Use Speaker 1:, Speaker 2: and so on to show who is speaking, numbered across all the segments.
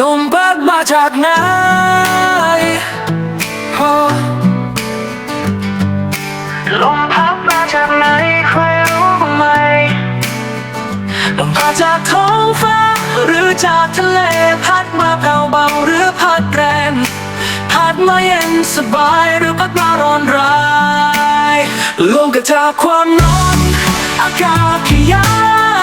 Speaker 1: ลมพัดมาจากไหนโอ้ลมพัดมาจากไหนใครรู้บ้างไหมลมพัดจากท้องฟ้า หรือจากทะเลพัดมาแผ่วเบาหรือพัดแรง พัดมาเย็นสบายหรือพัดมาร้อนร้ายลมกระจากความร้อน อากาศขยาย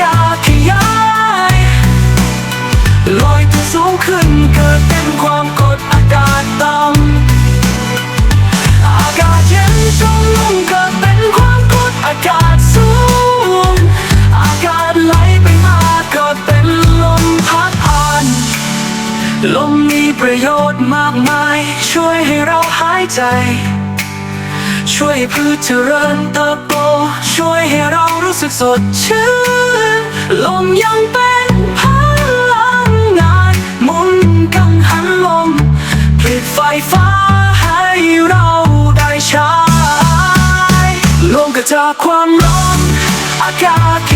Speaker 1: กาขยายลอยตัวสูงขึ้นเกิดเป็นความกดอากาศต่ำอากาศเย็นชุ่มนุ่มเกิดเป็นความกดอากาศสูง อากาศไหลไปมาเกิดเป็นลมพัดผ่าน ลมมีประโยชน์มากมาย ช่วยให้เราหายใจช่วยพืชเจริญเติบโตช่วยให้เรารู้สึกสดชื่น ลมยังเป็นพลังงานหมุนกังหันลมผลิตไฟฟ้าให้เราได้ใช้ลมกระจากความร้อน อากาศข